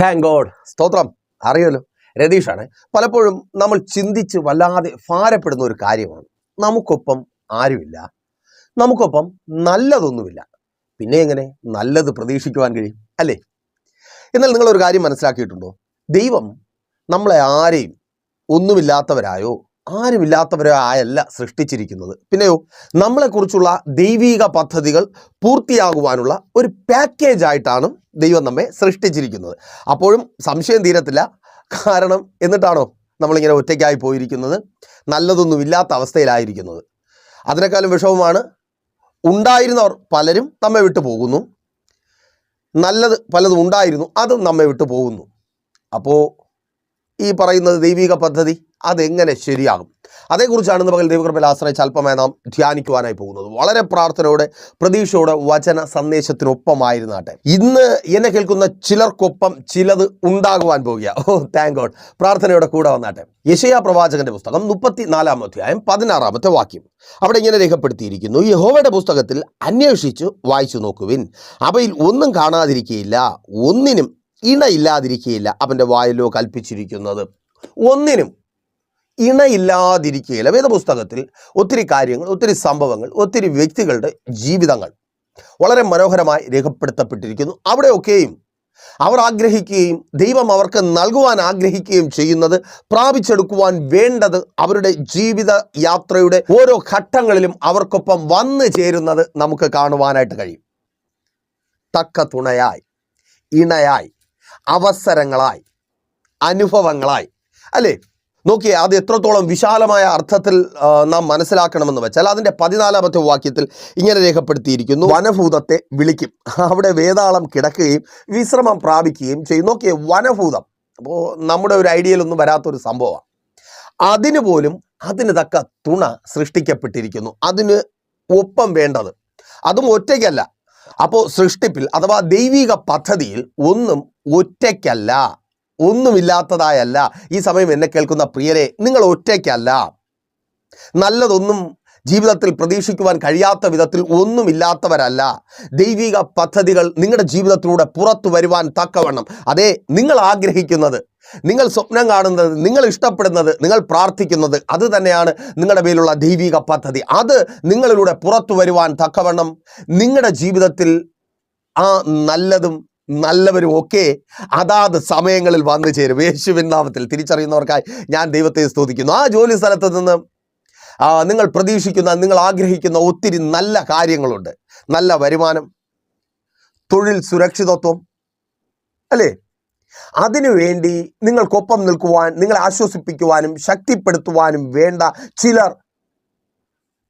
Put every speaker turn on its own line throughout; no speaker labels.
Thank God സ്തോത്രം. അറിയാലോ രതീഷാണ്. പലപ്പോഴും നമ്മൾ ചിന്തിച്ച് വല്ലാതെ ഭാരപ്പെടുന്ന ഒരു കാര്യമാണ്. നമുക്കൊപ്പം ആരുമില്ല. നമുക്കൊപ്പം നല്ലതൊന്നുമില്ല. പിന്നെ എങ്ങനെ? നല്ലത് പ്രതീക്ഷിക്കുവാൻ കഴിയും. അല്ലേ? എന്നാൽ നിങ്ങളൊരു കാര്യം മനസ്സിലാക്കിയിട്ടുണ്ടോ? ദൈവം നമ്മളെ ആരെയും ഒന്നുമില്ലാത്തവരായോ? ആരുമില്ലാത്തവരോ ആയല്ല സൃഷ്ടിച്ചിരിക്കുന്നത്. പിന്നെയോ നമ്മളെക്കുറിച്ചുള്ള ദൈവീക പദ്ധതികൾ പൂർത്തിയാകുവാനുള്ള ഒരു പാക്കേജ് ആയിട്ടാണ് ദൈവം നമ്മെ സൃഷ്ടിച്ചിരിക്കുന്നത്. അപ്പോഴും സംശയം തീരത്തില്ല. കാരണം എന്നിട്ടാണോ നമ്മളിങ്ങനെ ഒറ്റയ്ക്കായി പോയിരിക്കുന്നത്? നല്ലതൊന്നും ഇല്ലാത്ത അവസ്ഥയിലായിരിക്കുന്നത്. അതിനേക്കാളും വിഷമമാണ് ഉണ്ടായിരുന്നവർ പലരും നമ്മെ വിട്ടു പോകുന്നു. നല്ലത് പലതും ഉണ്ടായിരുന്നു അതും നമ്മെ വിട്ടു പോകുന്നു. അപ്പോൾ ഈ പറയുന്നത് ദൈവിക പദ്ധതി അതെങ്ങനെ ശരിയാകും? അതേക്കുറിച്ചാണ് പകൽ ദൈവകൃപയിൽ ആശ്രയിച്ച് അല്പമായി നാം ധ്യാനിക്കുവാനായി പോകുന്നത്. വളരെ പ്രാർത്ഥനയോടെ പ്രതീക്ഷയോടെ വചന സന്ദേശത്തിനൊപ്പമായിരുന്നാട്ടെ. ഇന്ന് എന്നെ കേൾക്കുന്ന ചിലർക്കൊപ്പം ചിലത് ഉണ്ടാകുവാൻ പോകുക. ഓ താങ്ക് ഗോഡ് പ്രാർത്ഥനയോടെ കൂടെ വന്നാട്ടെ. യശയാ പ്രവാചകന്റെ പുസ്തകം മുപ്പത്തി നാലാം അധ്യായം പതിനാറാമത്തെ വാക്യം. അവിടെ ഇങ്ങനെ രേഖപ്പെടുത്തിയിരിക്കുന്നു. യഹോവയുടെ പുസ്തകത്തിൽ അന്വേഷിച്ച് വായിച്ചു നോക്കുവിൻ. അവയിൽ ഒന്നും കാണാതിരിക്കുകയില്ല ഒന്നിനും ഇണയില്ലാതിരിക്കുകയില്ല അവന്റെ വായിലോ കൽപ്പിച്ചിരിക്കുന്നത്. ഒന്നിനും ഇണയില്ലാതിരിക്കുകയില്ല. വേദപുസ്തകത്തിൽ ഒത്തിരി കാര്യങ്ങൾ ഒത്തിരി സംഭവങ്ങൾ ഒത്തിരി വ്യക്തികളുടെ ജീവിതങ്ങൾ വളരെ മനോഹരമായി രേഖപ്പെടുത്തപ്പെട്ടിരിക്കുന്നു. അവിടെയൊക്കെയും അവർ ആഗ്രഹിക്കുകയും ദൈവം അവർക്ക് നൽകുവാൻ ആഗ്രഹിക്കുകയും ചെയ്യുന്നത് പ്രാപിച്ചെടുക്കുവാൻ വേണ്ടത് അവരുടെ ജീവിത യാത്രയുടെ ഓരോ ഘട്ടങ്ങളിലും അവർക്കൊപ്പം വന്നു ചേരുന്നത് നമുക്ക് കാണുവാനായിട്ട് കഴിയും. തക്ക തുണയായി ഇണയായി അവസരങ്ങളായി അനുഭവങ്ങളായി അല്ലേ? നോക്കിയേ അത് എത്രത്തോളം വിശാലമായ അർത്ഥത്തിൽ നാം മനസ്സിലാക്കണമെന്ന് വെച്ചാൽ അതിന്റെ പതിനാലാമത്തെ വാക്യത്തിൽ ഇങ്ങനെ രേഖപ്പെടുത്തിയിരിക്കുന്നു. വനഭൂതത്തെ വിളിക്കും. അവിടെ വേതാളം കിടക്കുകയും വിശ്രമം പ്രാപിക്കുകയും ചെയ്യും. നോക്കിയേ വനഭൂതം. അപ്പോൾ നമ്മുടെ ഒരു ഐഡിയയിലൊന്നും വരാത്തൊരു സംഭവമാണ്. അതിന് പോലും അതിന് തക്ക തുണ സൃഷ്ടിക്കപ്പെട്ടിരിക്കുന്നു. അതിന് ഒപ്പം വേണ്ടത് അതും ഒറ്റയ്ക്കല്ല. അപ്പോൾ സൃഷ്ടിപ്പിൽ അഥവാ ദൈവിക പദ്ധതിയിൽ ഒന്നും ഒറ്റയ്ക്കല്ല. ഒന്നുമില്ലാത്തതായല്ല. ഈ സമയം എന്നെ കേൾക്കുന്ന പ്രിയരെ നിങ്ങൾ ഒറ്റയ്ക്കല്ല. നല്ലതൊന്നും ജീവിതത്തിൽ പ്രതീക്ഷിക്കുവാൻ കഴിയാത്ത വിധത്തിൽ ഒന്നുമില്ലാത്തവരല്ല. ദൈവിക പദ്ധതികൾ നിങ്ങളുടെ ജീവിതത്തിലൂടെ പുറത്തു വരുവാൻ തക്കവണ്ണം. അതെ നിങ്ങൾ ആഗ്രഹിക്കുന്നത് നിങ്ങൾ സ്വപ്നം കാണുന്നത് നിങ്ങൾ ഇഷ്ടപ്പെടുന്നത് നിങ്ങൾ പ്രാർത്ഥിക്കുന്നത് അത് തന്നെയാണ് നിങ്ങളുടെ മേലുള്ള ദൈവിക പദ്ധതി. അത് നിങ്ങളിലൂടെ പുറത്തു വരുവാൻ തക്കവണ്ണം നിങ്ങളുടെ ജീവിതത്തിൽ ആ നല്ലതും നല്ലവരും ഒക്കെ അതാത് സമയങ്ങളിൽ വന്നു ചേരും. യേശുവിൻ നാമത്തിൽ തിരിച്ചറിയുന്നവർക്കായി ഞാൻ ദൈവത്തെ സ്തുതിക്കുന്നു. ആ ജോലി സ്ഥലത്ത് നിന്ന് നിങ്ങൾ പ്രതീക്ഷിക്കുന്ന നിങ്ങൾ ആഗ്രഹിക്കുന്ന ഒത്തിരി നല്ല കാര്യങ്ങളുണ്ട്. നല്ല വരുമാനം തൊഴിൽ സുരക്ഷിതത്വം അല്ലേ? അതിനുവേണ്ടി നിങ്ങൾക്കൊപ്പം നിൽക്കുവാൻ നിങ്ങളെ ആശ്വസിപ്പിക്കുവാനും ശക്തിപ്പെടുത്തുവാനും വേണ്ട ചിലർ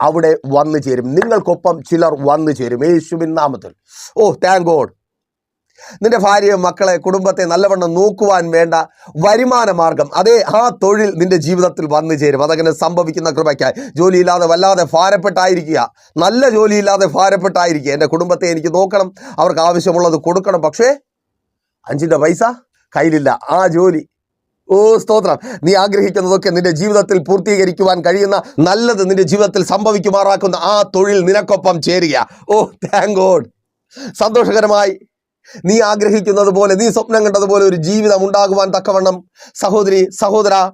അവിടെ വന്നു ചേരും. നിങ്ങൾക്കൊപ്പം ചിലർ വന്നു ചേരും. യേശുവിൻ നാമത്തിൽ. ഓ താങ്ക് ഗോഡ് നിന്റെ ഭാര്യയെ മക്കളെ കുടുംബത്തെ നല്ലവണ്ണം നോക്കുവാൻ വേണ്ട വരുമാന മാർഗം. അതേ ആ തൊഴിൽ നിന്റെ ജീവിതത്തിൽ വന്നു ചേരും. അതങ്ങനെ സംഭവിക്കുന്ന കൃപയ്ക്കായി. ജോലിയില്ലാതെ വല്ലാതെ ഭാരപ്പെട്ടായിരിക്കുക. നല്ല ജോലിയില്ലാതെ ഭാരപ്പെട്ടായിരിക്കുക. എന്റെ കുടുംബത്തെ എനിക്ക് നോക്കണം. അവർക്ക് ആവശ്യമുള്ളത് കൊടുക്കണം. പക്ഷേ അഞ്ചിന്റെ പൈസ കയ്യിലില്ല. ആ ജോലി. ഓ സ്തോത്രം. നീ ആഗ്രഹിക്കുന്നതൊക്കെ നിന്റെ ജീവിതത്തിൽ പൂർത്തീകരിക്കുവാൻ കഴിയുന്ന നല്ലത് നിന്റെ ജീവിതത്തിൽ സംഭവിക്കുമാറാക്കുന്ന ആ തൊഴിൽ നിനക്കൊപ്പം ചേരുക. ഓ താങ്ക് ഗോഡ് സന്തോഷകരമായി നീ ആഗ്രഹിക്കുന്നത് പോലെ നീ സ്വപ്നം കണ്ടതുപോലെ ഒരു ജീവിതം ഉണ്ടാകുവാൻ തക്കവണ്ണം സഹോദരി സഹോദര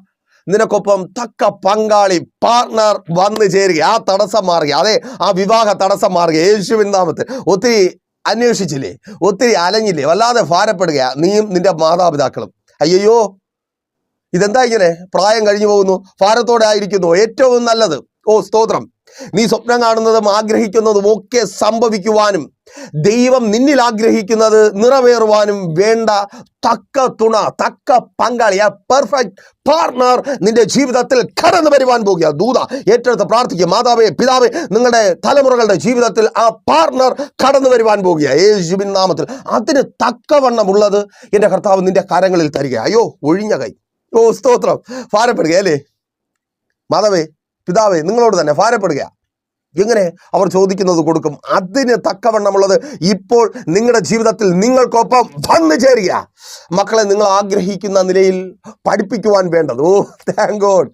നിനക്കൊപ്പം തക്ക പങ്കാളി പാർട്ണർ വന്നു ചേരുക ആ തടസ്സം മാറുക അതെ ആ വിവാഹ തടസ്സം മാറുക യേശുവിൻ നാമത്തിൽ ഒത്തിരി അന്വേഷിച്ചില്ലേ? ഒത്തിരി അലഞ്ഞില്ലേ? വല്ലാതെ ഭാരപ്പെടുക നീയും നിന്റെ മാതാപിതാക്കളും. അയ്യോ ഇതെന്താ ഇങ്ങനെ? പ്രായം കഴിഞ്ഞു പോകുന്നു. ഭാരത്തോടെ ആയിരിക്കുന്നു. ഏറ്റവും നല്ലത്. ഓ സ്തോത്രം. നീ സ്വപ്നം കാണുന്നതും ആഗ്രഹിക്കുന്നതും ഒക്കെ സംഭവിക്കുവാനും ദൈവം നിന്നിൽ ആഗ്രഹിക്കുന്നത് നിറവേറുവാനും വേണ്ട തക്ക തുണ തക്ക പങ്കാളി ആ പെർഫെക്റ്റ് പാർട്ണർ നിന്റെ ജീവിതത്തിൽ കടന്നു വരുവാൻ പോകുക. ദൂത ഏറ്റെടുത്ത് പ്രാർത്ഥിക്കുക. മാതാവേ പിതാവേ നിങ്ങളുടെ തലമുറകളുടെ ജീവിതത്തിൽ ആ പാർട്ണർ കടന്നു വരുവാൻ പോകുക. യേശുവിൻ നാമത്തിൽ. അതിന് തക്കവണ്ണമുള്ളത് എന്റെ കർത്താവ് നിന്റെ കരങ്ങളിൽ തരിക. അയ്യോ ഒഴിഞ്ഞ കൈ. ഓ സ്തോത്രം. ഭാരപ്പെടുക അല്ലേ? മാതാവേ പിതാവേ നിങ്ങളോട് തന്നെ ഭാരപ്പെടുക. എങ്ങനെ അവർ ചോദിക്കുന്നത് കൊടുക്കും? അതിന് തക്കവണ്ണമുള്ളത് ഇപ്പോൾ നിങ്ങളുടെ ജീവിതത്തിൽ നിങ്ങൾക്കൊപ്പം വന്നു ചേരുക. മക്കളെ നിങ്ങൾ ആഗ്രഹിക്കുന്ന നിലയിൽ പഠിപ്പിക്കുവാൻ വേണ്ടത്. ഓ താങ്ക് ഗോഡ്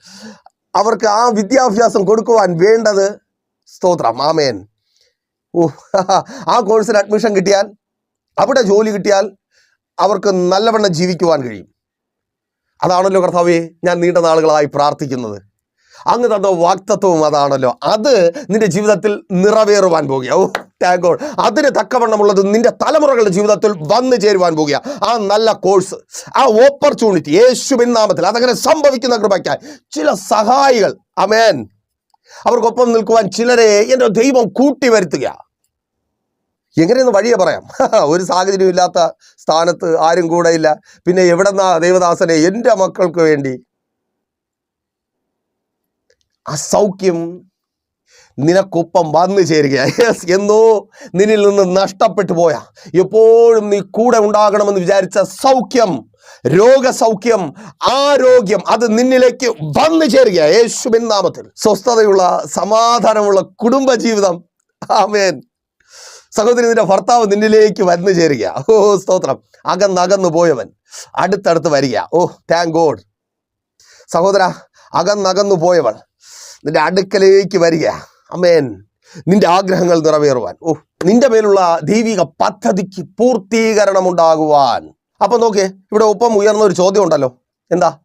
അവർക്ക് ആ വിദ്യാഭ്യാസം കൊടുക്കുവാൻ വേണ്ടത് സ്തോത്രം. ആമേൻ. ഓ ആ കോഴ്സിന് അഡ്മിഷൻ കിട്ടിയാൽ അവിടെ ജോലി കിട്ടിയാൽ അവർക്ക് നല്ലവണ്ണം ജീവിക്കുവാൻ കഴിയും. അതാണല്ലോ കർത്താവേ ഞാൻ നീണ്ട നാളുകളായി പ്രാർത്ഥിക്കുന്നത്. അങ്ങ് തന്ന വാക്തത്വവും അതാണല്ലോ. അത് നിന്റെ ജീവിതത്തിൽ നിറവേറുവാൻ പോകുക. ഓ ടാഗോൾ അതിന് തക്കവണ്ണമുള്ളത് നിന്റെ തലമുറകളുടെ ജീവിതത്തിൽ വന്നു ചേരുവാൻ പോകുക. ആ നല്ല കോഴ്സ് ആ ഓപ്പർച്യൂണിറ്റി യേശുവിൻ നാമത്തിൽ അതങ്ങനെ സംഭവിക്കുന്ന കൃപയ്ക്കായി. ചില സഹായികൾ അമേൻ അവർക്കൊപ്പം നിൽക്കുവാൻ ചിലരെ എന്റെ ദൈവം കൂട്ടി വരുത്തുക. എങ്ങനെയെന്ന് വഴിയെ പറയാം. ഒരു സാഹചര്യം ഇല്ലാത്ത സ്ഥാനത്ത് ആരും കൂടെ ഇല്ല. പിന്നെ എവിടെന്നാ ദേവദാസനെ എന്റെ മക്കൾക്ക് വേണ്ടി ആ സൗഖ്യം നിനക്കൊപ്പം വന്നു ചേരുക യെസ് എന്നോ നിന്നിൽ നിന്ന് നഷ്ടപ്പെട്ടു പോയ. എപ്പോഴും നീ കൂടെ ഉണ്ടാകണമെന്ന് വിചാരിച്ച സൗഖ്യം രോഗസൗഖ്യം ആരോഗ്യം അത് നിന്നിലേക്ക് വന്നു ചേരുക യേശുവിൻ നാമത്തിൽ. സ്വസ്ഥതയുള്ള സമാധാനമുള്ള കുടുംബജീവിതം. ആമേൻ. സഹോദരി നിന്റെ ഭർത്താവ് നിന്നിലേക്ക് വന്നു ചേരുക ഓ സ്തോത്രം. അകന്നകന്നു പോയവൻ അടുത്തടുത്ത് വരിക ഓ താങ്ക് ഗോഡ് സഹോദര അകന്നകന്നു പോയവൾ നിന്റെ അടുക്കലേക്ക് വരിക. അമേൻ നിന്റെ ആഗ്രഹങ്ങൾ നിറവേറുവാൻ. ഓ നിന്റെ മേലുള്ള ദൈവിക പദ്ധതിക്ക് പൂർത്തീകരണം ഉണ്ടാകുവാൻ അപ്പൊ നോക്കിയേ ഇവിടെ ഒപ്പം ഉയർന്ന ഒരു ചോദ്യം ഉണ്ടല്ലോ. എന്താ?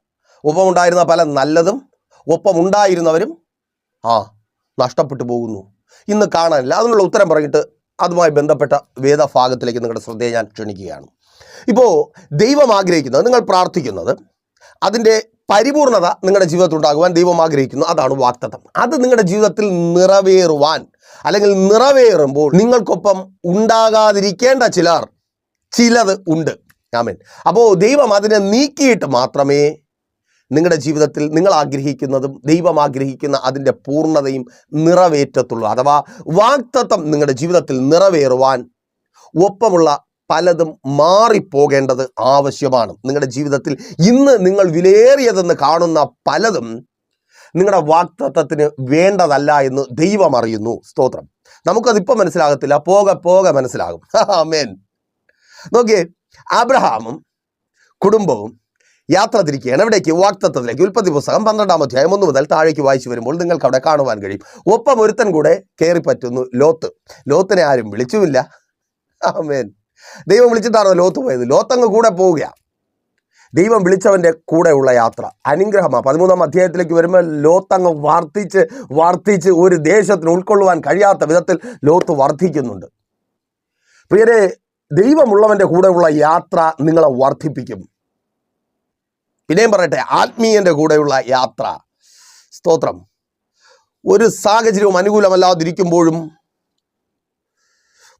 ഒപ്പം ഉണ്ടായിരുന്ന പല നല്ലതും ഒപ്പം ഉണ്ടായിരുന്നവരും ആ നഷ്ടപ്പെട്ടു പോകുന്നു. ഇന്ന് കാണാനില്ല. അതിനുള്ള ഉത്തരം പറഞ്ഞിട്ട് അതുമായി ബന്ധപ്പെട്ട വേദഭാഗത്തിലേക്ക് നിങ്ങളുടെ ശ്രദ്ധയെ ഞാൻ ക്ഷണിക്കുകയാണ്. ഇപ്പോൾ ദൈവം ആഗ്രഹിക്കുന്നത് നിങ്ങൾ പ്രാർത്ഥിക്കുന്നത് അതിന്റെ പരിപൂർണത നിങ്ങളുടെ ജീവിതത്തിൽ ഉണ്ടാകുവാൻ ദൈവം ആഗ്രഹിക്കുന്നു. അതാണ് വാക്തത്വം. അത് നിങ്ങളുടെ ജീവിതത്തിൽ നിറവേറുവാൻ അല്ലെങ്കിൽ നിറവേറുമ്പോൾ നിങ്ങൾക്കൊപ്പം ഉണ്ടാകാതിരിക്കേണ്ട ചിലർ ചിലത് ഉണ്ട്. ആമേൻ. അപ്പോൾ ദൈവം അതിനെ നീക്കിയിട്ട് മാത്രമേ നിങ്ങളുടെ ജീവിതത്തിൽ നിങ്ങൾ ആഗ്രഹിക്കുന്നതും ദൈവം ആഗ്രഹിക്കുന്ന അതിന്റെ പൂർണതയും നിറവേറ്റത്തുള്ളൂ. അഥവാ വാക്തത്വം നിങ്ങളുടെ ജീവിതത്തിൽ നിറവേറുവാൻ ഒപ്പമുള്ള പലതും മാറിപ്പോകേണ്ടത് ആവശ്യമാണ്. നിങ്ങളുടെ ജീവിതത്തിൽ ഇന്ന് നിങ്ങൾ വിലയേറിയതെന്ന് കാണുന്ന പലതും നിങ്ങളുടെ വാക്തത്വത്തിന് വേണ്ടതല്ല എന്ന് ദൈവം അറിയുന്നു. സ്തോത്രം. നമുക്കതിപ്പോൾ മനസ്സിലാകത്തില്ല. പോക പോക മനസ്സിലാകും. മേൻ നോക്കിയേ അബ്രഹാമും കുടുംബവും യാത്ര തിരിക്കുകയാണ്. എവിടേക്ക്? വാക്തത്വത്തിലേക്ക്. ഉൽപ്പത്തി പുസ്തകം പന്ത്രണ്ടാം അധ്യായം ഒന്ന് മുതൽ താഴേക്ക് വായിച്ചു വരുമ്പോൾ നിങ്ങൾക്ക് അവിടെ കാണുവാൻ കഴിയും. ഒപ്പം ഒരുത്തൻ കൂടെ കയറി പറ്റുന്നു ലോത്ത്. ലോത്തിനെ ആരും വിളിച്ചുമില്ല. ആമേൻ. ദൈവം വിളിച്ചിട്ടാണോ ലോത്ത് പോയത്? ലോത്തങ്ങ് കൂടെ പോവുക ദൈവം വിളിച്ചവന്റെ കൂടെയുള്ള യാത്ര. അനുഗ്രഹമാണ് പതിമൂന്നാം അധ്യായത്തിലേക്ക് വരുമ്പോൾ ലോത്തങ്ങ് വർദ്ധിച്ച് വർദ്ധിച്ച് ഒരു ദേശത്തിന് ഉൾക്കൊള്ളുവാൻ കഴിയാത്ത വിധത്തിൽ ലോത്ത് വർദ്ധിക്കുന്നുണ്ട് പ്രിയരെ ദൈവമുള്ളവന്റെ കൂടെയുള്ള യാത്ര നിങ്ങളെ വർദ്ധിപ്പിക്കും. പിന്നെയും പറയട്ടെ ആത്മീയന്റെ കൂടെയുള്ള യാത്ര. സ്തോത്രം. ഒരു സാഹചര്യവും അനുകൂലമല്ലാതിരിക്കുമ്പോഴും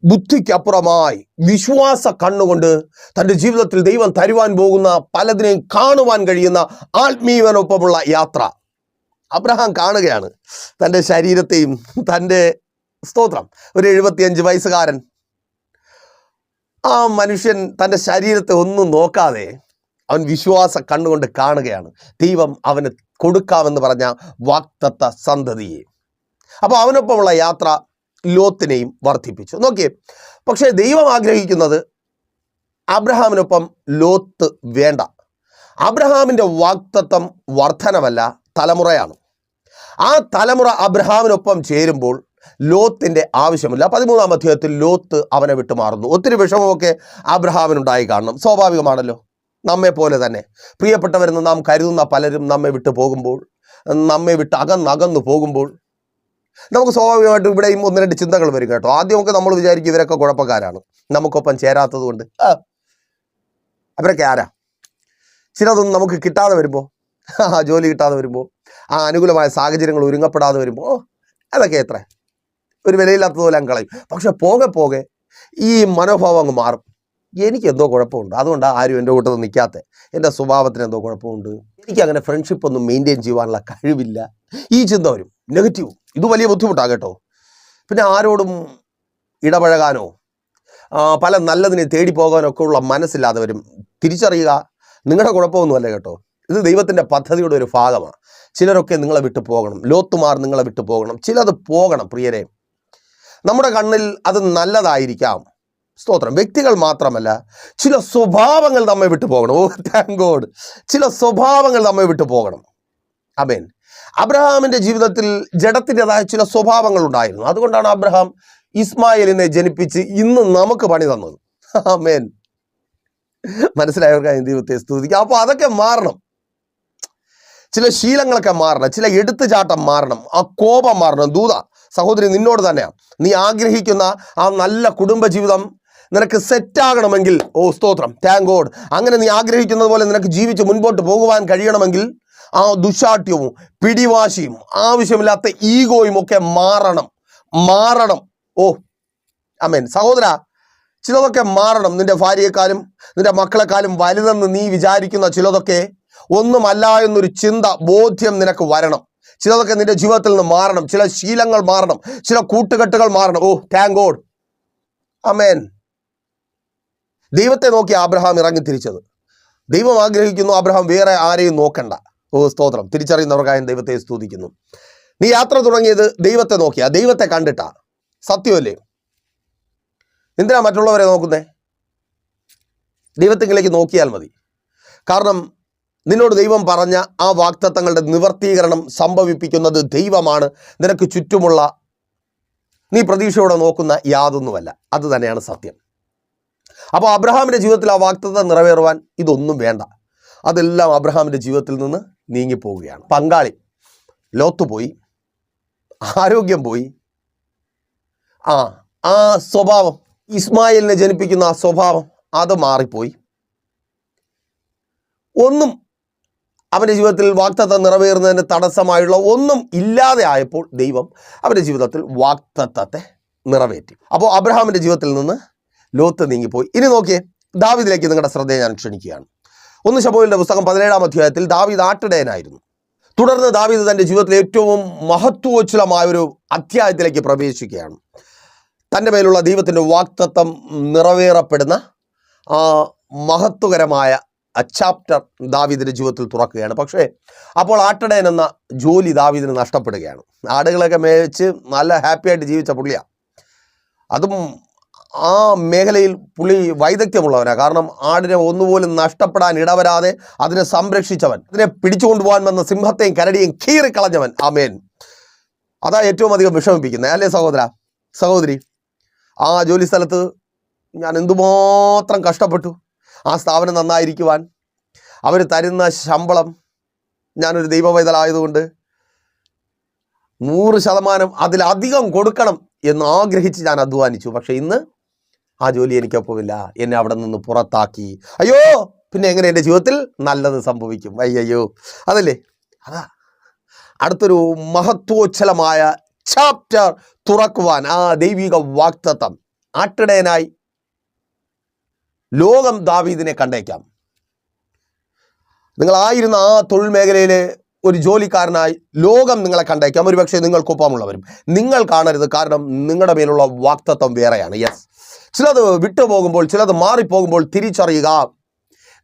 ബുദ്ധിക്കപ്പുറമായി വിശ്വാസ കണ്ണുകൊണ്ട് തന്റെ ജീവിതത്തിൽ ദൈവം തരുവാൻ പോകുന്ന പലതിനെയും കാണുവാൻ കഴിയുന്ന ആത്മീയവനൊപ്പമുള്ള യാത്ര. അബ്രഹാം കാണുകയാണ് തന്റെ ശരീരത്തെയും തന്റെ സ്തോത്രം. ഒരു എഴുപത്തിയഞ്ച് വയസ്സുകാരൻ. ആ മനുഷ്യൻ തന്റെ ശരീരത്തെ ഒന്നും നോക്കാതെ അവൻ വിശ്വാസ കണ്ണുകൊണ്ട് കാണുകയാണ്. ദൈവം അവന് കൊടുക്കാമെന്ന് പറഞ്ഞ വാക്തത്വ സന്തതിയെ അപ്പോൾ അവനൊപ്പമുള്ള യാത്ര ലോത്തിനെയും വർദ്ധിപ്പിച്ചു നോക്കിയേ പക്ഷേ ദൈവം ആഗ്രഹിക്കുന്നത് അബ്രഹാമിനൊപ്പം ലോത്ത് വേണ്ട. അബ്രഹാമിന്റെ വാക്തത്വം വർധനമല്ല തലമുറയാണ്. ആ തലമുറ അബ്രഹാമിനൊപ്പം ചേരുമ്പോൾ ലോത്തിന്റെ ആവശ്യമില്ല. പതിമൂന്നാം അധ്യായത്തിൽ ലോത്ത് അവനെ വിട്ടുമാറുന്നു ഒത്തിരി വിഷമമൊക്കെ അബ്രഹാമിനുണ്ടായി കാണണം. സ്വാഭാവികമാണല്ലോ. നമ്മെ പോലെ തന്നെ. പ്രിയപ്പെട്ടവരെന്ന് നാം കരുതുന്ന പലരും നമ്മെ വിട്ടു പോകുമ്പോൾ നമ്മെ വിട്ട് അകന്നകന്നു പോകുമ്പോൾ നമുക്ക് സ്വാഭാവികമായിട്ടും ഇവിടെയും ഒന്ന് രണ്ട് ചിന്തകൾ വരും കേട്ടോ. ആദ്യമൊക്കെ നമ്മൾ വിചാരിക്കും ഇവരൊക്കെ കുഴപ്പക്കാരാണ്. നമുക്കൊപ്പം ചേരാത്തത് കൊണ്ട്. അവരൊക്കെ ആരാ? ചിലതൊന്നും നമുക്ക് കിട്ടാതെ വരുമ്പോൾ ജോലി കിട്ടാതെ വരുമ്പോൾ ആ അനുകൂലമായ സാഹചര്യങ്ങൾ ഒരുങ്ങപ്പെടാതെ വരുമ്പോൾ അതൊക്കെ എത്ര? ഒരു വിലയില്ലാത്തതുപോലെ കളയും. പക്ഷെ പോകെ പോകെ ഈ മനോഭാവം അങ്ങ് മാറും. എനിക്ക് എന്തോ കുഴപ്പമുണ്ട്. അതുകൊണ്ടാണ് ആരും എന്റെ കൂട്ടത്തിൽ നിൽക്കാത്ത. എന്റെ സ്വഭാവത്തിന് എന്തോ കുഴപ്പമുണ്ട്. എനിക്ക് അങ്ങനെ ഫ്രണ്ട്ഷിപ്പ് ഒന്നും മെയിന്റെയിൻ ചെയ്യുവാനുള്ള കഴിവില്ല. ഈ ചിന്ത വരും. നെഗറ്റീവ് ഇത് വലിയ ബുദ്ധിമുട്ടാണ് കേട്ടോ. പിന്നെ ആരോടും ഇടപഴകാനോ പല നല്ലതിനെ തേടി പോകാനോ ഒക്കെ ഉള്ള മനസ്സില്ലാതെ വരും തിരിച്ചറിയുക നിങ്ങളുടെ കുഴപ്പമൊന്നുമല്ല കേട്ടോ. ഇത് ദൈവത്തിന്റെ പദ്ധതിയുടെ ഒരു ഭാഗമാണ്. ചിലരൊക്കെ നിങ്ങളെ വിട്ടു പോകണം. ലോത്തുമാർ നിങ്ങളെ വിട്ടു പോകണം. ചിലത് പോകണം പ്രിയരെ. നമ്മുടെ കണ്ണിൽ അത് നല്ലതായിരിക്കാം. സ്തോത്രം. വ്യക്തികൾ മാത്രമല്ല ചില സ്വഭാവങ്ങൾ നമ്മെ വിട്ടു പോകണം. ഓ താങ്ക് ഗോഡ് ചില സ്വഭാവങ്ങൾ നമ്മെ വിട്ടു പോകണം. അമേൻ അബ്രഹാമിന്റെ ജീവിതത്തിൽ ജഡത്തിന്റെതായ ചില സ്വഭാവങ്ങൾ ഉണ്ടായിരുന്നു. അതുകൊണ്ടാണ് അബ്രഹാം ഇസ്മായിലിനെ ജനിപ്പിച്ച് ഇന്ന് നമുക്ക് പണി തന്നത്. ആമേൻ. മനസ്സിലായവർക്കായി ദൈവത്തെ സ്തുതിക്കുക. അപ്പോൾ അതൊക്കെ മാറണം. ചില ശീലങ്ങളൊക്കെ മാറണം. ചില എടുത്തുചാട്ടം മാറണം. ആ കോപം മാറണം. ദൂത സഹോദരി നിന്നോട് തന്നെയാണ് നീ ആഗ്രഹിക്കുന്ന ആ നല്ല കുടുംബജീവിതം നിനക്ക് സെറ്റാകണമെങ്കിൽ ഓ സ്തോത്രം താങ്ക് ഗോഡ് അങ്ങനെ നീ ആഗ്രഹിക്കുന്നത് പോലെ നിനക്ക് ജീവിച്ച് മുൻപോട്ട് പോകുവാൻ കഴിയണമെങ്കിൽ ആ ദുശാഠ്യവും പിടിവാശിയും ആവശ്യമില്ലാത്ത ഈഗോയും ഒക്കെ മാറണം. മാറണം. ഓ അമേൻ സഹോദര ചിലതൊക്കെ മാറണം. നിന്റെ ഭാര്യയെക്കാളും നിന്റെ മക്കളെക്കാളും വലുതെന്ന് നീ വിചാരിക്കുന്ന ചിലതൊക്കെ ഒന്നുമല്ല എന്നൊരു ചിന്ത ബോധ്യം നിനക്ക് വരണം. ചിലതൊക്കെ നിന്റെ ജീവിതത്തിൽ നിന്ന് മാറണം. ചില ശീലങ്ങൾ മാറണം. ചില കൂട്ടുകെട്ടുകൾ മാറണം. ഓ താങ്ക് ഗോഡ് അമേൻ ദൈവത്തെ നോക്കി ആബ്രഹാം ഇറങ്ങി തിരിച്ചത്. ദൈവം ആഗ്രഹിക്കുന്നു അബ്രഹാം വേറെ ആരെയും നോക്കണ്ട. ഓ സ്തോത്രം. തിരിച്ചറിയുന്നവർക്കായും ദൈവത്തെ സ്തുതിക്കുന്നു. നീ യാത്ര തുടങ്ങിയത് ദൈവത്തെ നോക്കിയാ. ദൈവത്തെ കണ്ടിട്ടാ. സത്യമല്ലേ? എന്തിനാ മറ്റുള്ളവരെ നോക്കുന്നേ? ദൈവത്തിങ്കിലേക്ക് നോക്കിയാൽ മതി. കാരണം നിന്നോട് ദൈവം പറഞ്ഞ ആ വാക്തത്വങ്ങളുടെ നിവർത്തീകരണം സംഭവിപ്പിക്കുന്നത് ദൈവമാണ്. നിനക്ക് ചുറ്റുമുള്ള നീ പ്രതീക്ഷയോടെ നോക്കുന്ന യാതൊന്നുമല്ല. അത് തന്നെയാണ് സത്യം. അപ്പോൾ അബ്രഹാമിന്റെ ജീവിതത്തിൽ ആ വാക്തത്വം നിറവേറുവാൻ ഇതൊന്നും വേണ്ട. അതെല്ലാം അബ്രഹാമിന്റെ ജീവിതത്തിൽ നിന്ന് നീങ്ങിപ്പോവുകയാണ്. പങ്കാളി ലോത്ത് പോയി ആരോഗ്യം പോയി. ആ ആ സ്വഭാവം ഇസ്മായിലിനെ ജനിപ്പിക്കുന്ന ആ സ്വഭാവം അത് മാറിപ്പോയി. ഒന്നും അവന്റെ ജീവിതത്തിൽ വാക്തത്വം നിറവേറുന്നതിന് തടസ്സമായുള്ള ഒന്നും ഇല്ലാതെ ആയപ്പോൾ ദൈവം അവന്റെ ജീവിതത്തിൽ വാക്തത്വത്തെ നിറവേറ്റി. അപ്പോൾ അബ്രഹാമിന്റെ ജീവിതത്തിൽ നിന്ന് ലോത്ത് നീങ്ങിപ്പോയി. ഇനി നോക്കിയേ ദാവിദിലേക്ക് നിങ്ങളുടെ ശ്രദ്ധയെ ഞാൻ ക്ഷണിക്കുകയാണ്. ഒന്ന് ശബോലിന്റെ പുസ്തകം പതിനേഴാം അധ്യായത്തിൽ ദാവീദ് ആട്ടിടയനായിരുന്നു. തുടർന്ന് ദാവീദ് തന്റെ ജീവിതത്തിലെ ഏറ്റവും മഹത്വോജ്വലമായ ഒരു അധ്യായത്തിലേക്ക് പ്രവേശിക്കുകയാണ്. തന്റെ മേലുള്ള ദൈവത്തിന്റെ വാക്തത്വം നിറവേറപ്പെടുന്ന ആ മഹത്വകരമായ ചാപ്റ്റർ ദാവീദിന്റെ ജീവിതത്തിൽ തുറക്കുകയാണ്. പക്ഷേ അപ്പോൾ ആട്ടിടയൻ എന്ന ജോലി ദാവീദിന് നഷ്ടപ്പെടുകയാണ്. ആടുകളൊക്കെ മേച്ച് നല്ല ഹാപ്പിയായിട്ട് ജീവിച്ച പുള്ളിയാണ് അതും ആ മേഖലയിൽ പുള്ളി വൈദഗ്ധ്യമുള്ളവനാണ് കാരണം ആടിനെ ഒന്നുപോലും നഷ്ടപ്പെടാൻ ഇടവരാതെ അതിനെ സംരക്ഷിച്ചവൻ അതിനെ പിടിച്ചുകൊണ്ടുപോകാൻ വന്ന സിംഹത്തെയും കരടിയും കീറിക്കളഞ്ഞവൻ ആ മേൻ അതാ ഏറ്റവും അധികം വിഷമിപ്പിക്കുന്നത്. അല്ലേ സഹോദര? സഹോദരി ആ ജോലി സ്ഥലത്ത് ഞാൻ എന്തുമാത്രം കഷ്ടപ്പെട്ടു. ആ സ്ഥാപനം നന്നായിരിക്കുവാൻ അവർ തരുന്ന ശമ്പളം ഞാനൊരു ദൈവവൈതലായതുകൊണ്ട് നൂറ് ശതമാനം അതിലധികം കൊടുക്കണം എന്ന് ആഗ്രഹിച്ച് ഞാൻ അധ്വാനിച്ചു. പക്ഷേ ഇന്ന് ആ ജോലി എനിക്കൊപ്പമില്ല. എന്നെ അവിടെ നിന്ന് പുറത്താക്കി. അയ്യോ പിന്നെ എങ്ങനെ എന്റെ ജീവിതത്തിൽ നല്ലത് സംഭവിക്കും? അയ്യോ അതല്ലേ? അതാ. അടുത്തൊരു മഹത്വോച്ഛലമായ ചാപ്റ്റർ തുറക്കുവാൻ ആ ദൈവിക വാക്തത്വം. ആട്ടിടയനായി ലോകം ദാവീദിനെ കണ്ടേക്കാം. നിങ്ങളായിരുന്ന ആ തൊഴിൽ മേഖലയിലെ ഒരു ജോലിക്കാരനായി ലോകം നിങ്ങളെ കണ്ടേക്കാം. ഒരുപക്ഷെ നിങ്ങൾക്കൊപ്പമുള്ളവരും നിങ്ങൾ കാണരുത്. കാരണം നിങ്ങളുടെ മേലുള്ള വാക്തത്വം വേറെയാണ്. യെസ് ചിലത് വിട്ടുപോകുമ്പോൾ ചിലത് മാറിപ്പോകുമ്പോൾ തിരിച്ചറിയുക.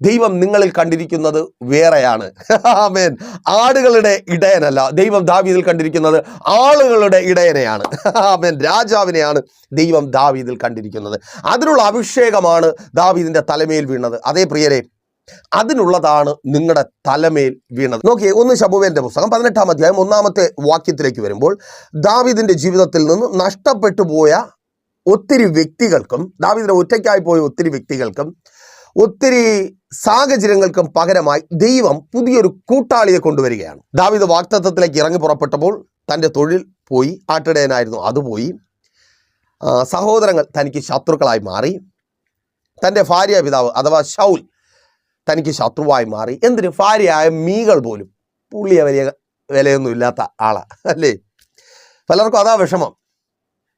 ദൈവം നിങ്ങളിൽ കണ്ടിരിക്കുന്നത് വേറെയാണ്. ആമേൻ. ആടുകളുടെ ഇടയനല്ല ദൈവം ദാവീദിൽ കണ്ടിരിക്കുന്നത് ആളുകളുടെ ഇടയനെയാണ്. ആമേൻ. രാജാവിനെയാണ് ദൈവം ദാവീദിൽ കണ്ടിരിക്കുന്നത്. അതിനുള്ള അഭിഷേകമാണ് ദാവീദിന്റെ തലമേൽ വീണത്. അതേ പ്രിയരെ അതിനുള്ളതാണ് നിങ്ങളുടെ തലമേൽ വീണത്. നോക്കിയേ ഒന്ന് ശബുവേന്റെ പുസ്തകം പതിനെട്ടാം അധ്യായം ഒന്നാമത്തെ വാക്യത്തിലേക്ക് വരുമ്പോൾ ദാവീദിന്റെ ജീവിതത്തിൽ നിന്ന് നഷ്ടപ്പെട്ടു പോയ ഒത്തിരി വ്യക്തികൾക്കും ദാവിദിനെ ഒറ്റയ്ക്കായി പോയ ഒത്തിരി വ്യക്തികൾക്കും ഒത്തിരി സാഹചര്യങ്ങൾക്കും പകരമായി ദൈവം പുതിയൊരു കൂട്ടാളിയെ കൊണ്ടുവരികയാണ്. ദാവിദ് വാക്തത്വത്തിലേക്ക് ഇറങ്ങി പുറപ്പെട്ടപ്പോൾ തന്റെ തൊഴിൽ പോയി ആട്ടിടയനായിരുന്നു. അത് പോയി. സഹോദരങ്ങൾ തനിക്ക് ശത്രുക്കളായി മാറി. തന്റെ ഭാര്യ പിതാവ് അഥവാ ഷൗൽ തനിക്ക് ശത്രുവായി മാറി. എന്തിനു? ഭാര്യയായ മീകൾ പോലും. പുള്ളിയ വലിയ വിലയൊന്നും ഇല്ലാത്ത ആളാണ് അല്ലേ? പലർക്കും അതാ വിഷമം.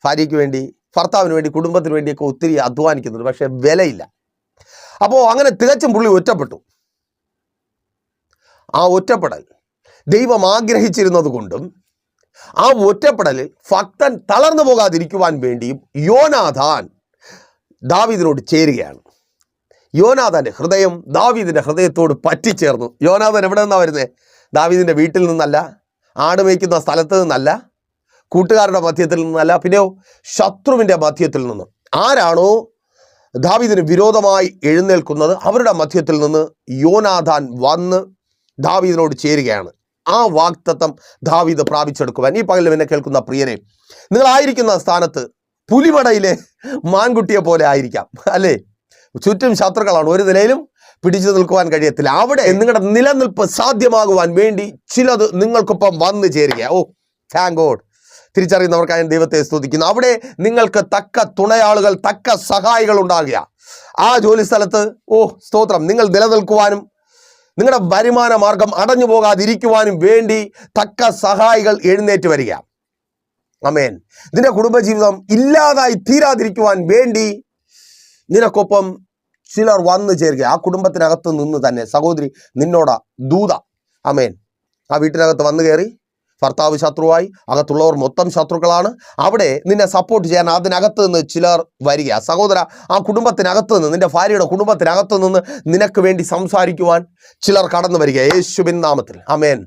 ഭാര്യയ്ക്ക് വേണ്ടി ഭർത്താവിന് വേണ്ടി കുടുംബത്തിന് വേണ്ടിയൊക്കെ ഒത്തിരി അധ്വാനിക്കുന്നുണ്ട് പക്ഷേ വിലയില്ല. അപ്പോൾ അങ്ങനെ തികച്ചും പുള്ളി ഒറ്റപ്പെട്ടു. ആ ഒറ്റപ്പെടൽ ദൈവം ആഗ്രഹിച്ചിരുന്നത് കൊണ്ടും ആ ഒറ്റപ്പെടലിൽ ഭക്തൻ തളർന്നു പോകാതിരിക്കുവാൻ വേണ്ടിയും യോനാഥാൻ ദാവീദിനോട് ചേരുകയാണ്. യോനാഥാന്റെ ഹൃദയം ദാവീദിന്റെ ഹൃദയത്തോട് പറ്റിച്ചേർന്നു. യോനാഥൻ എവിടെ നിന്നാണ് വരുന്നത് ദാവീദിന്റെ വീട്ടിൽ നിന്നല്ല ആട് മേയ്ക്കുന്ന സ്ഥലത്ത് നിന്നല്ല കൂട്ടുകാരുടെ മധ്യത്തിൽ നിന്നല്ല പിന്നെയോ ശത്രുവിന്റെ മധ്യത്തിൽ നിന്ന്. ആരാണോ ദാവീദിന് വിരോധമായി എഴുന്നേൽക്കുന്നത് അവരുടെ മധ്യത്തിൽ നിന്ന് യോനാഥാൻ വന്ന് ദാവീദിനോട് ചേരുകയാണ്. ആ വാക്തത്വം ദാവീദ് പ്രാപിച്ചെടുക്കുവാൻ. ഈ പകലിൽ എന്നെ കേൾക്കുന്ന പ്രിയനെ നിങ്ങളായിരിക്കുന്ന സ്ഥാനത്ത് പുലിമടയിലെ മാൻകുട്ടിയെ പോലെ ആയിരിക്കാം അല്ലേ? ചുറ്റും ശത്രുക്കളാണ്. ഒരു നിലയിലും പിടിച്ചു നിൽക്കുവാൻ കഴിയത്തില്ല. അവിടെ നിങ്ങളുടെ നിലനിൽപ്പ് സാധ്യമാകുവാൻ വേണ്ടി ചിലത് നിങ്ങൾക്കൊപ്പം വന്നു ചേരുക ഓ താങ്ക് ഗോഡ് തിരിച്ചറിയുന്നവർക്കായി ദൈവത്തെ സ്തുതിക്കുന്നു. അവിടെ നിങ്ങൾക്ക് തക്ക തുണയാളുകൾ തക്ക സഹായികൾ ഉണ്ടാകുക. ആ ജോലി സ്ഥലത്ത് ഓ സ്തോത്രം. നിങ്ങൾ നിലനിൽക്കുവാനും നിങ്ങളുടെ വരുമാന മാർഗം അടഞ്ഞു പോകാതിരിക്കുവാനും വേണ്ടി തക്ക സഹായികൾ എഴുന്നേറ്റ് വരിക. അമേൻ നിന്റെ കുടുംബജീവിതം ഇല്ലാതായി തീരാതിരിക്കുവാൻ വേണ്ടി നിനക്കൊപ്പം ചിലർ വന്നു ചേരുക. ആ കുടുംബത്തിനകത്ത് നിന്ന് തന്നെ. സഹോദരി നിന്നോട ദൂത. അമേൻ ആ വീട്ടിനകത്ത് വന്നു കയറി ഭർത്താവ് ശത്രുവായി അകത്തുള്ളവർ മൊത്തം ശത്രുക്കളാണ്. അവിടെ നിന്നെ സപ്പോർട്ട് ചെയ്യാൻ അതിനകത്ത് നിന്ന് ചിലർ വരിക. സഹോദര ആ കുടുംബത്തിനകത്ത് നിന്ന് നിന്റെ ഭാര്യയുടെ കുടുംബത്തിനകത്ത് നിന്ന് നിനക്ക് വേണ്ടി സംസാരിക്കുവാൻ ചിലർ കടന്നു വരിക. യേശുബിൻ നാമത്തിൽ. അമേൻ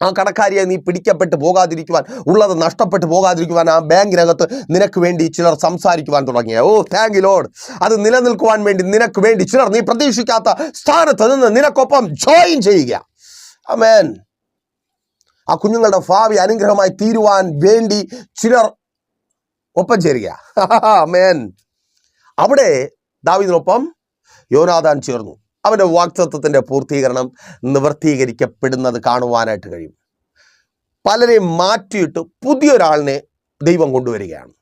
ആ കടക്കാരിയെ നീ പിടിക്കപ്പെട്ട് പോകാതിരിക്കുവാൻ ഉള്ളത് നഷ്ടപ്പെട്ടു പോകാതിരിക്കുവാൻ ആ ബാങ്കിനകത്ത് നിനക്ക് വേണ്ടി ചിലർ സംസാരിക്കുവാൻ തുടങ്ങിയ. ഓ താങ്ക് യു ലോഡ് അത് നിലനിൽക്കുവാൻ വേണ്ടി നിനക്ക് വേണ്ടി ചിലർ നീ പ്രതീക്ഷിക്കാത്ത സ്ഥാനത്ത് നിന്ന് നിനക്കൊപ്പം ജോയിൻ ചെയ്യുക. അമേൻ ആ കുഞ്ഞുങ്ങളുടെ ഭാവി അനുഗ്രഹമായി തീരുവാൻ വേണ്ടി ചിലർ ഒപ്പം ചേരുക മേൻ അവിടെ ദാവിദിനൊപ്പം യോനാദാൻ ചേർന്നു. അവന്റെ വാക്തത്വത്തിന്റെ പൂർത്തീകരണം നിവർത്തീകരിക്കപ്പെടുന്നത് കാണുവാനായിട്ട് കഴിയും. പലരെ മാറ്റിയിട്ട് പുതിയൊരാളിനെ ദൈവം കൊണ്ടുവരികയാണ്.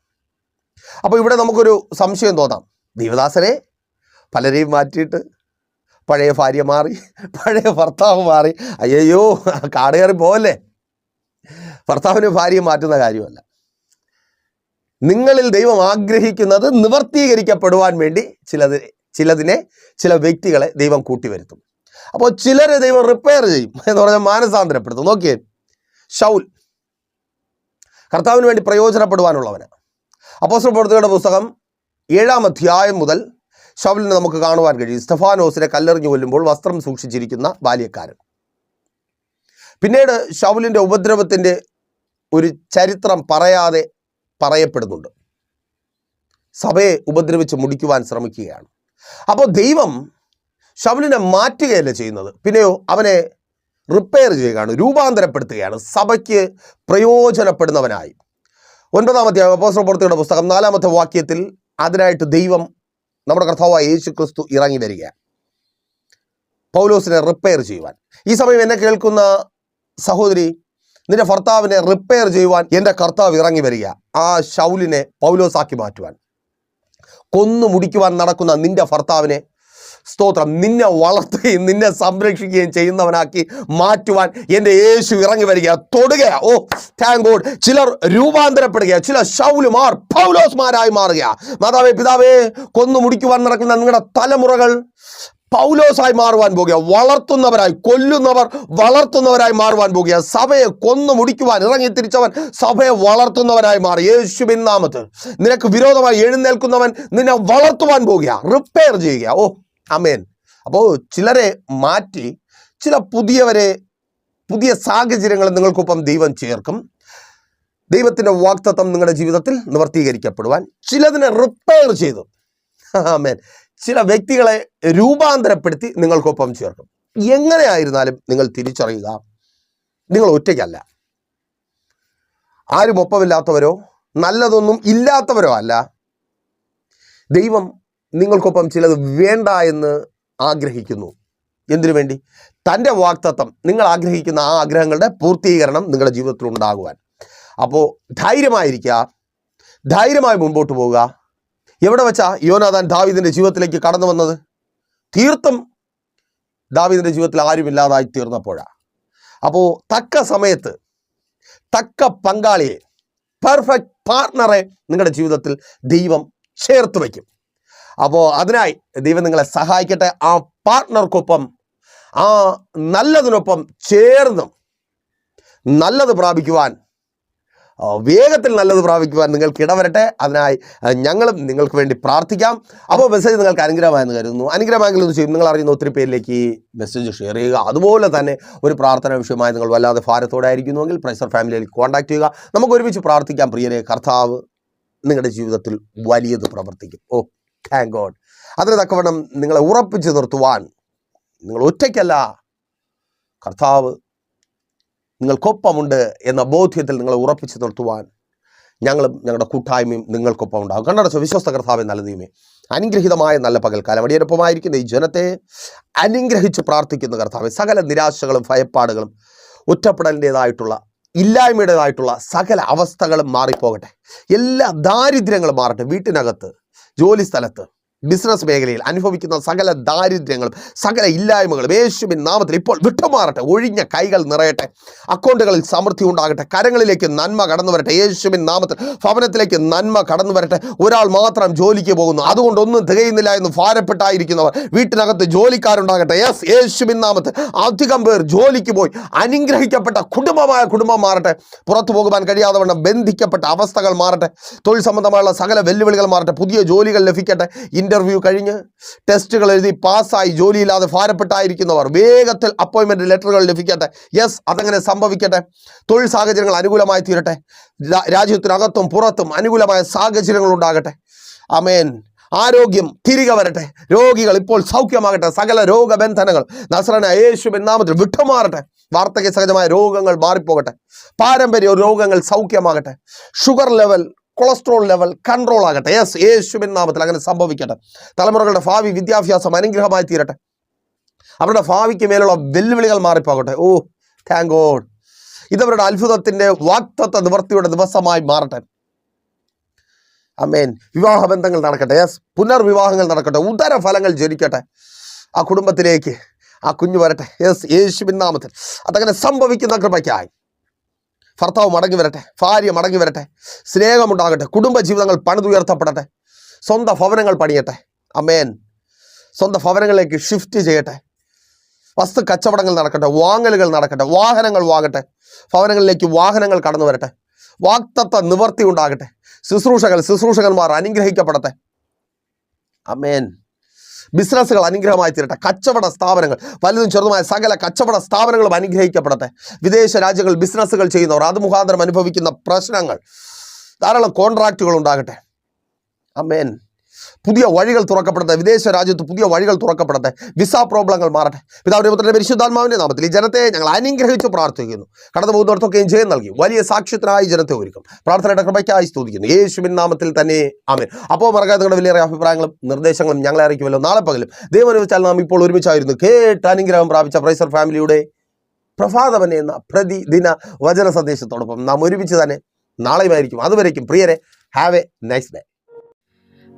അപ്പോൾ ഇവിടെ നമുക്കൊരു സംശയം തോന്നാം. ദൈവദാസനെ പലരെയും മാറ്റിയിട്ട് പഴയ ഭാര്യ മാറി പഴയ ഭർത്താവ് മാറി. അയ്യോ കാട് കയറി പോവല്ലേ? ഭർത്താവിന് ഭാര്യയെ മാറ്റുന്ന കാര്യമല്ല. നിങ്ങളിൽ ദൈവം ആഗ്രഹിക്കുന്നത് നിവർത്തീകരിക്കപ്പെടുവാൻ വേണ്ടി ചിലത് ചിലതിനെ ചില വ്യക്തികളെ ദൈവം കൂട്ടി കൂട്ടിവരുത്തും. അപ്പോൾ ചിലരെ ദൈവം റിപ്പയർ ചെയ്യും എന്ന് പറഞ്ഞാൽ മാനസാന്തരപ്പെടുത്തും. നോക്കിയേ ഷൗൽ കർത്താവിന് വേണ്ടി പ്രയോജനപ്പെടുവാനുള്ളവന്. അപ്പോസ്റ്റൽ പ്രവൃത്തികളുടെ പുസ്തകം ഏഴാം അധ്യായം മുതൽ ഷൗലിനെ നമുക്ക് കാണുവാൻ കഴിയും. സ്റ്റഫാനോസിനെ കല്ലെറിഞ്ഞു കൊല്ലുമ്പോൾ വസ്ത്രം സൂക്ഷിച്ചിരിക്കുന്ന ബാല്യക്കാരൻ. പിന്നീട് ഷൗലിന്റെ ഉപദ്രവത്തിന്റെ ഒരു ചരിത്രം പറയാതെ പറയപ്പെടുന്നുണ്ട്. സഭയെ ഉപദ്രവിച്ച് മുടിക്കുവാൻ ശ്രമിക്കുകയാണ്. അപ്പോൾ ദൈവം ഷൗലിനെ മാറ്റുകയല്ല ചെയ്യുന്നത്? പിന്നെയോ അവനെ റിപ്പയർ ചെയ്യുകയാണ് രൂപാന്തരപ്പെടുത്തുകയാണ് സഭയ്ക്ക് പ്രയോജനപ്പെടുന്നവനായി. ഒൻപതാമത്തെ അപ്പോസ്റ്റൽ പ്രവൃത്തിയുടെ പുസ്തകം നാലാമത്തെ വാക്യത്തിൽ അതിനായിട്ട് ദൈവം നമ്മുടെ കർത്താവായ യേശു ക്രിസ്തു ഇറങ്ങി വരിക പൗലോസിനെ റിപ്പയർ ചെയ്യുവാൻ. ഈ സമയം എന്നെ കേൾക്കുന്ന സഹോദരി നിന്റെ ഭർത്താവിനെ റിപ്പയർ ചെയ്യുവാൻ എന്റെ കർത്താവ് ഇറങ്ങി വരിക. ആ ഷൗലിനെ പൗലോസാക്കി മാറ്റുവാൻ. കൊന്നു മുടിക്കുവാൻ നടക്കുന്ന നിന്റെ ഭർത്താവിനെ സ്തോത്രം. നിന്നെ വളർത്തുകയും നിന്നെ സംരക്ഷിക്കുകയും ചെയ്യുന്നവനാക്കി മാറ്റുവാൻ എന്റെ യേശു ഇറങ്ങി വരിക. തൊടുക. ഓ താങ്ക് ഗോഡ് ചിലർ രൂപാന്തരപ്പെടുക ചില ഷൗലുമാർ പൗലോസ്മാരായി മാറുക മാതാവേ പിതാവേ കൊന്നു മുടിക്കുവാൻ നടക്കുന്ന നിങ്ങളുടെ തലമുറകൾ പൗലോസായി മാറുവാൻ പോകുക വളർത്തുന്നവരായി കൊല്ലുന്നവർ വളർത്തുന്നവരായി മാറുവാൻ പോകുക സഭയെ കൊന്നു മുടിക്കുവാൻ ഇറങ്ങി തിരിച്ചവൻ സഭയെ വളർത്തുന്നവനായി മാറി. യേശുവിൻ നാമത്ത് നിനക്ക് വിരോധമായി എഴുന്നേൽക്കുന്നവൻ നിന്നെ വളർത്തുവാൻ പോകുക റിപ്പയർ ചെയ്യുക. ഓ അമേൻ അപ്പോൾ ചിലരെ മാറ്റി ചില പുതിയവരെ പുതിയ സാഹചര്യങ്ങൾ നിങ്ങൾക്കൊപ്പം ദൈവം ചേർക്കും. ദൈവത്തിന്റെ വാക്തത്വം നിങ്ങളുടെ ജീവിതത്തിൽ നിവർത്തീകരിക്കപ്പെടുവാൻ ചിലതിനെ റിപ്പയർ ചെയ്തു. ആമേൻ ചില വ്യക്തികളെ രൂപാന്തരപ്പെടുത്തി നിങ്ങൾക്കൊപ്പം ചേർക്കും. എങ്ങനെയായിരുന്നാലും നിങ്ങൾ തിരിച്ചറിയുക. നിങ്ങൾ ഒറ്റയ്ക്കല്ല. ആരും ഒപ്പമില്ലാത്തവരോ നല്ലതൊന്നും ഇല്ലാത്തവരോ അല്ല. ദൈവം നിങ്ങൾക്കൊപ്പം ചിലത് വേണ്ട എന്ന് ആഗ്രഹിക്കുന്നു. എന്തിനു വേണ്ടി? തന്റെ വാക്തത്വം നിങ്ങൾ ആഗ്രഹിക്കുന്ന ആ ആഗ്രഹങ്ങളുടെ പൂർത്തീകരണം നിങ്ങളുടെ ജീവിതത്തിൽ ഉണ്ടാകുവാൻ. അപ്പോൾ ധൈര്യമായിരിക്കുക. ധൈര്യമായി മുമ്പോട്ട് പോവുക. എവിടെ വെച്ചാ യോനാഥാൻ ദാവിദിന്റെ ജീവിതത്തിലേക്ക് കടന്നു വന്നത്? തീർത്തും ദാവിദിന്റെ ജീവിതത്തിൽ ആരുമില്ലാതായി തീർന്നപ്പോഴാ. അപ്പോൾ തക്ക സമയത്ത് തക്ക പങ്കാളിയെ പെർഫെക്റ്റ് പാർട്ട്ണറെ നിങ്ങളുടെ ജീവിതത്തിൽ ദൈവം ചേർത്ത് വയ്ക്കും. അപ്പോൾ അതിനായി ദൈവം നിങ്ങളെ സഹായിക്കട്ടെ. ആ പാർട്ട്ണർക്കൊപ്പം ആ നല്ലതിനൊപ്പം ചേർന്നും നല്ലത് പ്രാപിക്കുവാൻ വേഗത്തിൽ നല്ലത് പ്രാപിക്കുവാൻ നിങ്ങൾക്ക് ഇടവരട്ടെ. അതിനായി ഞങ്ങളും നിങ്ങൾക്ക് വേണ്ടി പ്രാർത്ഥിക്കാം. അപ്പോൾ മെസ്സേജ് നിങ്ങൾക്ക് അനുഗ്രഹമായെന്ന് കരുതുന്നു. അനുഗ്രഹമായെങ്കിൽ ചെയ്യും. നിങ്ങൾ അറിയുന്ന ഒത്തിരി പേരിലേക്ക് ഈ മെസ്സേജ് ഷെയർ ചെയ്യുക. അതുപോലെ തന്നെ ഒരു പ്രാർത്ഥന വിഷയമായി നിങ്ങൾ വല്ലാതെ ഭാരത്തോടെ ആയിരിക്കുന്നുവെങ്കിൽ പ്രൈസർ ഫാമിലിയിൽ കോൺടാക്ട് ചെയ്യുക. നമുക്ക് ഒരുമിച്ച് പ്രാർത്ഥിക്കാം. പ്രിയരെ കർത്താവ് നിങ്ങളുടെ ജീവിതത്തിൽ വലിയത് പ്രവർത്തിക്കും. ഓ താങ്ക് ഗോഡ് അതിന് തക്കവണ്ണം നിങ്ങളെ ഉറപ്പിച്ച് നിർത്തുവാൻ നിങ്ങൾ ഒറ്റയ്ക്കല്ല. കർത്താവ് നിങ്ങൾക്കൊപ്പമുണ്ട് എന്ന ബോധ്യത്തിൽ നിങ്ങളെ ഉറപ്പിച്ചു നിർത്തുവാൻ ഞങ്ങളും ഞങ്ങളുടെ കൂട്ടായ്മയും നിങ്ങൾക്കൊപ്പം ഉണ്ടാകും. കണ്ടടച്ച വിശ്വസ്ത കർത്താവെ നീമേ അനുഗ്രഹിതമായ നല്ല പകൽക്കാലം അടിയൊരൊപ്പമായിരിക്കുന്ന ഈ ജനത്തെ അനുഗ്രഹിച്ച് പ്രാർത്ഥിക്കുന്ന കർത്താവെ സകല നിരാശകളും ഭയപ്പാടുകളും ഒറ്റപ്പെടലിന്റെതായിട്ടുള്ള ഇല്ലായ്മയുടേതായിട്ടുള്ള സകല അവസ്ഥകളും മാറിപ്പോകട്ടെ. എല്ലാ ദാരിദ്ര്യങ്ങളും മാറട്ടെ. വീട്ടിനകത്ത് ജോലി സ്ഥലത്ത് ബിസിനസ് മേഖലയിൽ അനുഭവിക്കുന്ന സകല ദാരിദ്ര്യങ്ങളും സകല ഇല്ലായ്മകളും യേശുവിൻ നാമത്തിൽ ഇപ്പോൾ വിട്ടുമാറട്ടെ ഒഴിഞ്ഞ കൈകൾ നിറയട്ടെ. അക്കൗണ്ടുകളിൽ സമൃദ്ധി ഉണ്ടാകട്ടെ കരങ്ങളിലേക്ക് നന്മ കടന്നു വരട്ടെ യേശുവിൻ നാമത്തിൽ ഭവനത്തിലേക്ക് നന്മ കടന്നു വരട്ടെ. ഒരാൾ മാത്രം ജോലിക്ക് പോകുന്നു അതുകൊണ്ടൊന്നും തികയുന്നില്ല എന്ന് ഭാരപ്പെട്ടായിരിക്കുന്നവർ വീട്ടിനകത്ത് ജോലിക്കാരുണ്ടാകട്ടെ. യെസ് യേശുവിൻ നാമത്തിൽ അധികം പേർ ജോലിക്ക് പോയി അനുഗ്രഹിക്കപ്പെട്ട കുടുംബമായ കുടുംബം മാറട്ടെ. പുറത്തു പോകുവാൻ കഴിയാതെ ബന്ധിക്കപ്പെട്ട അവസ്ഥകൾ മാറട്ടെ. തൊഴിൽ സംബന്ധമായുള്ള സകല വെല്ലുവിളികൾ മാറട്ടെ. പുതിയ ജോലികൾ ലഭിക്കട്ടെ. ഇന്റർവ്യൂ കഴിഞ്ഞ് ടെസ്റ്റുകൾ എഴുതി പാസ്സായി ജോലിയില്ലാതെ ഭാരപ്പെട്ടായിരിക്കുന്നവർ വേഗത്തിൽ അപ്പോയിൻമെന്റ് ലെറ്ററുകൾ ലഭിക്കട്ടെ. യെസ് അതങ്ങനെ സംഭവിക്കട്ടെ. തൊഴിൽ സാഹചര്യങ്ങൾ അനുകൂലമായി തീരട്ടെ. രാജ്യത്തിനകത്തും പുറത്തും അനുകൂലമായ സാഹചര്യങ്ങൾ ഉണ്ടാകട്ടെ. അമേൻ ആരോഗ്യം തിരികെ വരട്ടെ. രോഗികൾ ഇപ്പോൾ സൗഖ്യമാകട്ടെ. സകല രോഗബന്ധനങ്ങൾ നസ്രന യേശു നാമത്തിൽ വിട്ടുമാറട്ടെ. വാർദ്ധക്യ സഹജമായ രോഗങ്ങൾ മാറിപ്പോകട്ടെ. പാരമ്പര്യ രോഗങ്ങൾ സൗഖ്യമാകട്ടെ. Sugar level cholesterol level control ആകട്ടെ യെസ് യേശുവിൻ നാമത്തിൽ അങ്ങനെ സംഭവിക്കട്ടെ. തലമുറകളുടെ ഭാവി വിദ്യാഭ്യാസം അനുഗ്രഹമായി തീരട്ടെ. അവരുടെ ഭാവിക്ക് മേലുള്ള വെല്ലുവിളികൾ മാറിപ്പോകട്ടെ. ഓ താങ്ക് ഗോഡ് ഇതവരുടെ അത്ഭുതത്തിന്റെ വാക്തത്വ നിവർത്തിയുടെ ദിവസമായി മാറട്ടെ. അമേൻ വിവാഹ ബന്ധങ്ങൾ നടക്കട്ടെ. യെസ് പുനർവിവാഹങ്ങൾ നടക്കട്ടെ. ഉദരഫലങ്ങൾ ജനിക്കട്ടെ ആ കുടുംബത്തിലേക്ക് ആ കുഞ്ഞു വരട്ടെ. യെസ് യേശുവിൻ നാമത്തിൽ. അതങ്ങനെ സംഭവിക്കുന്ന കൃപയ്ക്കായി. ഭർത്താവ് മടങ്ങി വരട്ടെ ഭാര്യ മടങ്ങി വരട്ടെ സ്നേഹമുണ്ടാകട്ടെ കുടുംബജീവിതങ്ങൾ പണിതുയർത്തപ്പെടട്ടെ സ്വന്തം ഭവനങ്ങൾ പണിയട്ടെ. അമേൻ. സ്വന്തം ഭവനങ്ങളിലേക്ക് ഷിഫ്റ്റ് ചെയ്യട്ടെ. വസ്തു കച്ചവടങ്ങൾ നടക്കട്ടെ വാങ്ങലുകൾ നടക്കട്ടെ വാഹനങ്ങൾ വാങ്ങട്ടെ ഭവനങ്ങളിലേക്ക് വാഹനങ്ങൾ കടന്നു വരട്ടെ. വാക്തത്വ നിവർത്തി ഉണ്ടാകട്ടെ. ശുശ്രൂഷകൾ ശുശ്രൂഷകന്മാർ അനുഗ്രഹിക്കപ്പെടട്ടെ. അമേൻ. ബിസിനസ്സുകൾ അനുഗ്രഹമായി തീരട്ടെ. കച്ചവട സ്ഥാപനങ്ങൾ വലുതും ചെറുതുമായ സകല കച്ചവട സ്ഥാപനങ്ങളും അനുഗ്രഹിക്കപ്പെടട്ടെ. വിദേശ രാജ്യങ്ങൾ ബിസിനസ്സുകൾ ചെയ്യുന്നവർ അത് മുഖാന്തരം അനുഭവിക്കുന്ന പ്രശ്നങ്ങൾ ധാരാളം കോൺട്രാക്റ്റുകൾ ഉണ്ടാകട്ടെ. അമേൻ പുതിയ വഴികൾ തുറക്കപ്പെടട്ടെ. വിദേശ രാജ്യത്ത് പുതിയ വഴികൾ തുറക്കപ്പെടട്ടെ. വിസ പ്രോബ്ലങ്ങൾ മാറട്ടെ. പിതാവിന്റെ പുത്രന്റെ പരിശുദ്ധാത്മാവിന്റെ നാമത്തിൽ ഈ ജനത്തെ ഞങ്ങൾ അനുഗ്രഹിച്ച് പ്രാർത്ഥിക്കുന്നു. കടന്നു പോകുന്നവർക്കൊക്കെ ജയം നൽകി. വലിയ സാക്ഷ്യത്തിനായി ജനത്തെ ഒരുക്കും. പ്രാർത്ഥനയുടെ കൃപയ്ക്കായി സ്തുതിക്കുന്നു. യേശുവിൻ നാമത്തിൽ തന്നെ ആമേൻ. അപ്പോൾ മറക്കാതെ നിങ്ങളുടെ വലിയ അഭിപ്രായങ്ങളും നിർദ്ദേശങ്ങളും ഞങ്ങളെ അറിയിക്കുമല്ലോ. നാളെ പകലും ദൈവം അനുവദിച്ചാൽ നാം ഇപ്പോൾ ഒരുമിച്ചായിരുന്നു. കേട്ട് അനുഗ്രഹം പ്രാപിച്ച പ്രൈസർ ഫാമിലിയുടെ പ്രഭാതവൻ എന്ന പ്രതിദിന വചന സന്ദേശത്തോടൊപ്പം നാം ഒരുമിച്ച് തന്നെ നാളെയുമായിരിക്കും. അതുവരേക്കും പ്രിയരെ have a nice day